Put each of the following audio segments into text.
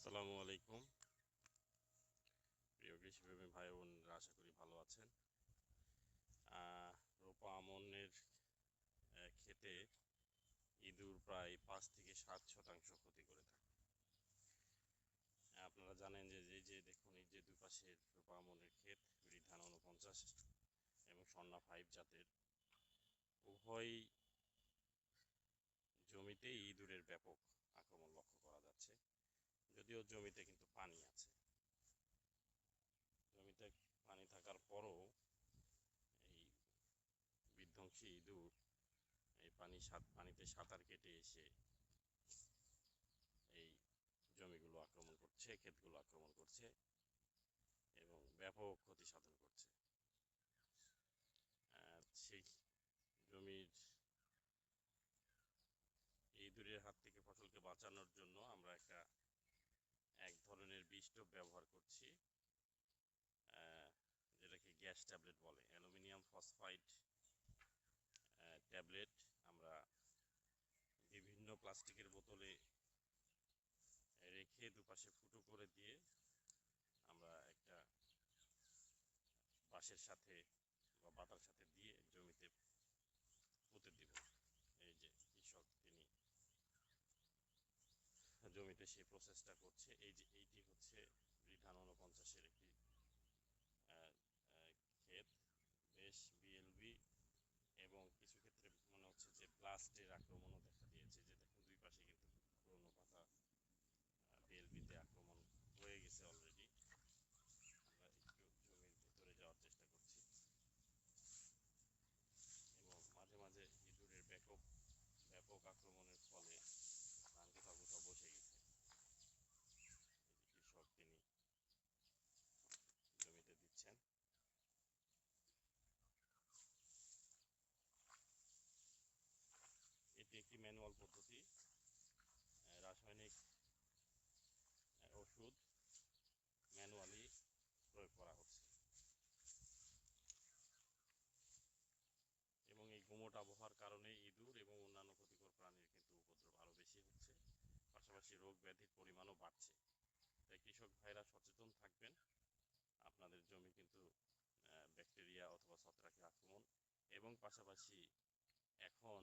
আসসালামু আলাইকুম। প্রিয় কৃষিপ্রেমী ভাই বোনরা, আশা করি ভালো আছেন। রোপা আমনের ক্ষেতে ইঁদুর প্রায় পাঁচ থেকে সাত শতাংশ ক্ষতি করে থাকে। আপনারা জানেন যে এই যে, দেখুন, এই যে দুই পাশের রোপা আমনের ক্ষেত, বিধান উনপঞ্চাশ এবং স্বর্ণা ফাইভ জাতের। উভয় জমিতে ইঁদুরের ব্যাপক আক্রমণ লক্ষ্য করা যাচ্ছে। যদিও জমিতে কিন্তু পানি আছে। জমিতে পানি থাকার পরও এই বিধ্বংসী ইঁদুর এই পানি সাত, পানিতে সাঁতার কেটে এসে এই জমিগুলো আক্রমণ করছে, ক্ষেতগুলো আক্রমণ করছে এবং ব্যাপক ক্ষতি সাধন করছে। সেই জমির ইঁদুরের হাত থেকে ফসলকে বাঁচানোর জন্য আমরা একটা এক ধরনের বিষ টোপ ব্যবহার করছি যেটাকে গ্যাস ট্যাবলেট বলে। অ্যালুমিনিয়াম ফসফাইড ট্যাবলেট আমরা বিভিন্ন প্লাস্টিকের বোতলে রেখে দুপাশে ফুটো করে দিয়ে আমরা একটা বাঁশের সাথে বা বাতার সাথে দিয়ে জমিতে পুঁতে দিব এই যে কৃষক তিনি জমিতে সেই প্রসেসটা করছে। এই যে, এইটি হচ্ছে বিধান উনপঞ্চাশের একটি ক্ষেত বেশ বিএলবি এবং কিছু ক্ষেত্রে মনে হচ্ছে যে ব্লাস্টের আক্রমণও দেখা দিয়েছে যে দেখুন দুই পাশে কিন্তু পুরোনো পাতা বিএলবিতে আক্রমণ হয়ে গেছে অলরেডি আমরা একটু জমির ভিতরে যাওয়ার চেষ্টা করছি এবং মাঝে মাঝে ইঁদুরের ব্যাপক ব্যাপক আক্রমণের ফলে ধান কোথাও কোথাও বসে গেছে এই যে কৃষক তিনি জমিতে দিচ্ছেন এটি একটি ম্যানুয়াল পদ্ধতি রাসায়নিক ওষুধ ম্যানুয়ালি প্রয়োগ করা হচ্ছে। এবং এই গুমোট আবহাওয়ার কারণে ইঁদুর এবং অন্যান্য ক্ষতিকর প্রাণীর কিন্তু উপদ্রব আরও বেশি হচ্ছে, পাশাপাশি রোগ ব্যাধির পরিমাণও বাড়ছে। তাই কৃষক ভাইরা সচেতন থাকবেন, আপনাদের জমি কিন্তু ব্যাকটেরিয়া অথবা ছত্রাকের আক্রমণ এবং পাশাপাশি এখন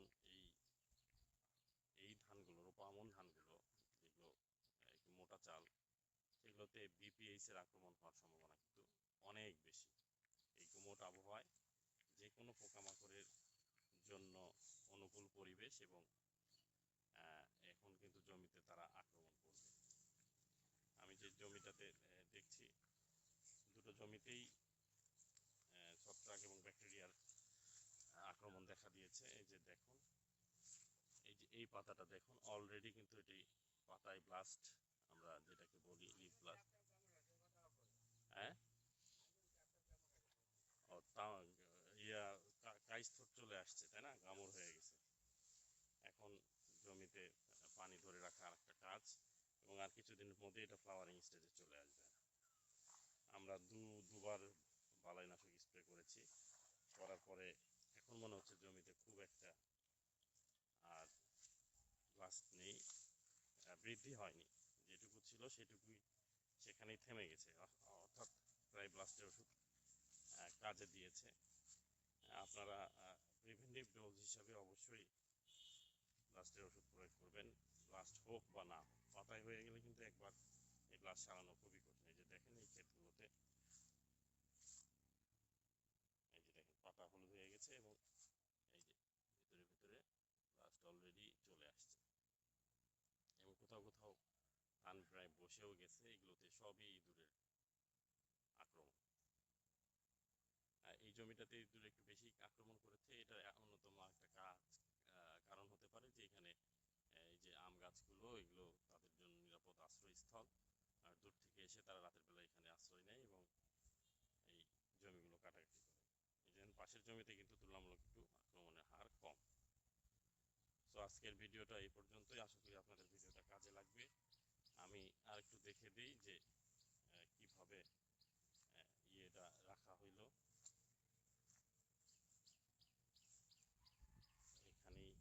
আমন ধানগুলো, যেগুলো মোটা চাল, সেগুলোতে বিপিএইচ এর আক্রমণ হওয়ার সম্ভাবনা কিন্তু অনেক বেশি। এই গুমোট আবহাওয়ায় যে কোনো পোকামাকড়ের জন্য অনুকূল পরিবেশ এবং এখন কিন্তু জমিতে তারা আক্রমণ করবে। আমি যে জমিটাতে দেখছি, দুটো জমিতেই ছত্রাক এবং ব্যাকটেরিয়ার আক্রমণ দেখা দিয়েছে। এই যে দেখুন এই পাতাটা দেখুন অলরেডি কিন্তু এটি পাতায় ব্লাস্ট আমরা যেটাকে বলি লিপ ব্লাস্ট হ্যাঁ? ও ইয়া কাইস্থর চলে আসছে, তাই না? গামর হয়ে গেছে। এখন জমিতে পানি ধরে রাখা আর একটা কাজ, এবং আর কিছুদিনের মধ্যে এটা ফ্লাওয়ারিং স্টেজে চলে আসবে। আমরা দু, দুবার বালাইনাশক স্প্রে করেছি, করার পরে এখন মনে হচ্ছে জমিতে খুব একটা আর ব্লাস্ট নেই আহ, বৃদ্ধি হয়নি। যেটুকু ছিল সেটুকুই সেখানেই থেমে গেছে। অর্থাৎ প্রায় ব্লাস্টের ওষুধ কাজে দিয়েছে। আপনারা প্রিভেন্টিভ ডোজ হিসাবে অবশ্যই ব্লাস্টের ওষুধ প্রয়োগ করবেন। ব্লাস্ট হোক বা না হোক, পাতায় হয়ে গেলে কিন্তু একবার এই ব্লাস্ট সারানো খুবই কঠিন। এই যে দেখেন এই ক্ষেতগুলোতে এই যে দেখেন পাতা হলুদ হয়ে গেছে এবং এই যে ভিতরে ভিতরে ব্লাস্ট অলরেডি চলে আসছে এবং কোথাও কোথাও ধান প্রায় বসেও গেছে, এগুলোতে সবই ইঁদুরের আক্রমণ। এই জমিটাতে ইঁদুর একটু বেশি আক্রমণ করেছে, এটা অন্যতম একটা কাজ কারণ হতে পারে যে এখানে এই যে আম গাছগুলো, এগুলো তাদের জন্য নিরাপদ আশ্রয়স্থল। আর দূর থেকে এসে তারা রাতের বেলা এখানে আশ্রয় নেয় এবং এই জমিগুলো কাটাকাটি করে। এই জন্য পাশের জমিতে কিন্তু তুলনামূলক একটু আক্রমণের হার কম। সো আজকের ভিডিওটা এই পর্যন্তই। আশা করি আপনাদের আমি আর একটু দেখে দিই যে কীভাবে ইয়েটা রাখা হইল। এখানেই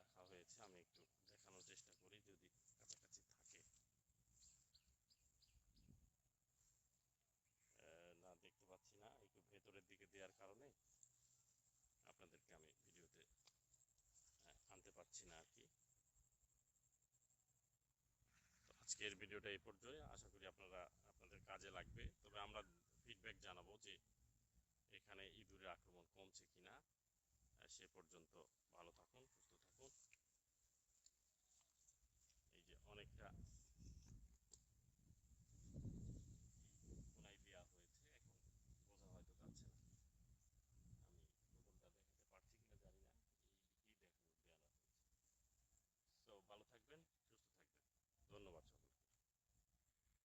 রাখা হয়েছে। আমি একটু দেখানোর চেষ্টা করি, যদি কাছাকাছি থাকে। না দেখতে পাচ্ছি না, একটু ভেতরের দিকে দেওয়ার কারণে আপনাদেরকে আমি ভিডিওতে আনতে পারছি না আর কি। আজকের ভিডিওটা এই পর্যন্ত আশা করি আপনারা, আপনাদের কাজে লাগবে। তবে আমরা ফিডব্যাক জানাব যে এখানে ইঁদুরের আক্রমণ কমছে কিনা। সে পর্যন্ত ভালো